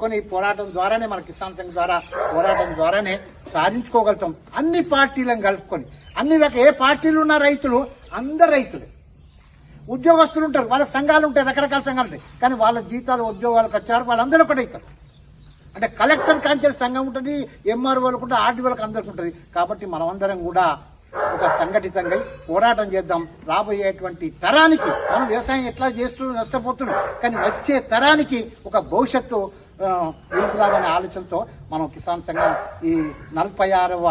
చేసుకొని పోరాటం ద్వారానే మన కిసాన్ సంఘ్ ద్వారా పోరాటం ద్వారానే సాధించుకోగలుగుతాం. అన్ని పార్టీలను కలుపుకొని అన్ని రకాల ఏ పార్టీలు ఉన్న రైతులు అందరు రైతులే. ఉద్యోగస్తులు ఉంటారు వాళ్ళ సంఘాలు ఉంటాయి రకరకాల సంఘాలు ఉంటాయి. కానీ వాళ్ళ జీతాలు ఉద్యోగాలకు వచ్చారు వాళ్ళందరూ ఒకటి అవుతారు అంటే కలెక్టర్ కాంచెల్ సంఘం ఉంటుంది ఎంఆర్ఓలకు ఉంటుంది ఆర్డీఓలకు అందరికి ఉంటుంది. కాబట్టి మనమందరం కూడా ఒక సంఘటితంగా పోరాటం చేద్దాం. రాబోయేటువంటి తరానికి మనం వ్యవసాయం ఎట్లా చేస్తూ నష్టపోతున్నాం కానీ వచ్చే తరానికి ఒక భవిష్యత్తు నిలుపుదామనే ఆలోచనతో మనం కిసాన్ సంఘం ఈ నలభై ఆరవ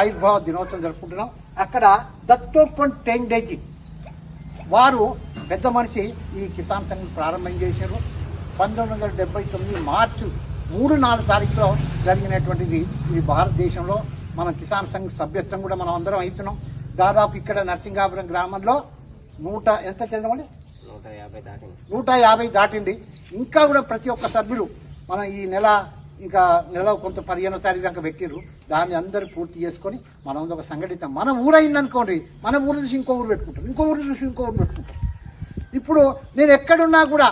ఆవిర్భావ దినోత్సవం జరుపుకుంటున్నాం. అక్కడ దత్తోపన్ టెండేజీ. వారు పెద్ద మనిషి ఈ కిసాన్ సంఘం ప్రారంభం చేశారు. పంతొమ్మిది వందల డెబ్బై తొమ్మిది మార్చి మూడు నాలుగు తారీఖులో జరిగినటువంటిది ఈ భారతదేశంలో. మన కిసాన్ సంఘ్ సభ్యత్వం కూడా మనం అందరం అవుతున్నాం. దాదాపు ఇక్కడ నరసింగాపురం గ్రామంలో నూట ఎంత చదవాలి నూట యాభై దాటింది. నూట యాభై దాటింది. ఇంకా కూడా ప్రతి ఒక్క సభ్యులు మన ఈ నెల ఇంకా నెల కొంత పదిహేనో తారీఖు దాకా పెట్టిర్రు. దాన్ని అందరూ పూర్తి చేసుకొని మనం ఒక సంఘటిత. మన ఊరైంది అనుకోండి మన ఊరు చూసి ఇంకో ఊరు పెట్టుకుంటాం. ఇంకో ఊరు చూసి ఇంకో ఊరు పెట్టుకుంటాం. ఇప్పుడు నేను ఎక్కడున్నా కూడా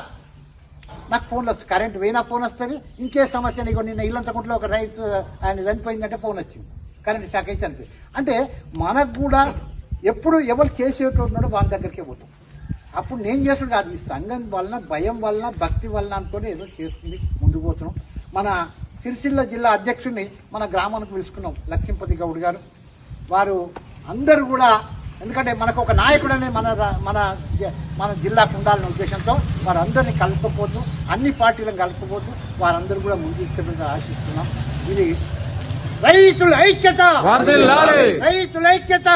నాకు ఫోన్లు వస్తుంది కరెంట్ పోయినా ఫోన్ వస్తుంది. ఇంకే సమస్య నీకు నిన్న ఇల్లంతకుంట్లో ఒక రైతు ఆయన చనిపోయిందంటే ఫోన్ వచ్చింది. కరెంట్ షాక్ అయితే చనిపోయింది. అంటే మనకు కూడా ఎప్పుడు ఎవరు చేసేటోడు వాళ్ళ దగ్గరికే పోతాం. అప్పుడు నేను చేస్తుండే అది ఈ సంఘం వలన భయం వలన భక్తి వలన అనుకొని ఏదో చేస్తుంది ముందుకు పోతున్నాం. మన సిరిసిల్ల జిల్లా అధ్యక్షుడిని మన గ్రామానికి పిలుచుకున్నాం లక్ష్మీపతి గౌడ్ గారు. వారు అందరూ కూడా ఎందుకంటే మనకు ఒక నాయకుడు అనే మన మన మన జిల్లాకు ఉండాలనే ఉద్దేశంతో వారందరినీ కలుపుకోపోతూ అన్ని పార్టీలను కలుపుకోపోతూ వారందరూ కూడా ముందు తీసుకెళ్ళి ఆశిస్తున్నాం. ఇది రైతుల ఐక్యత! రైతుల ఐక్యత!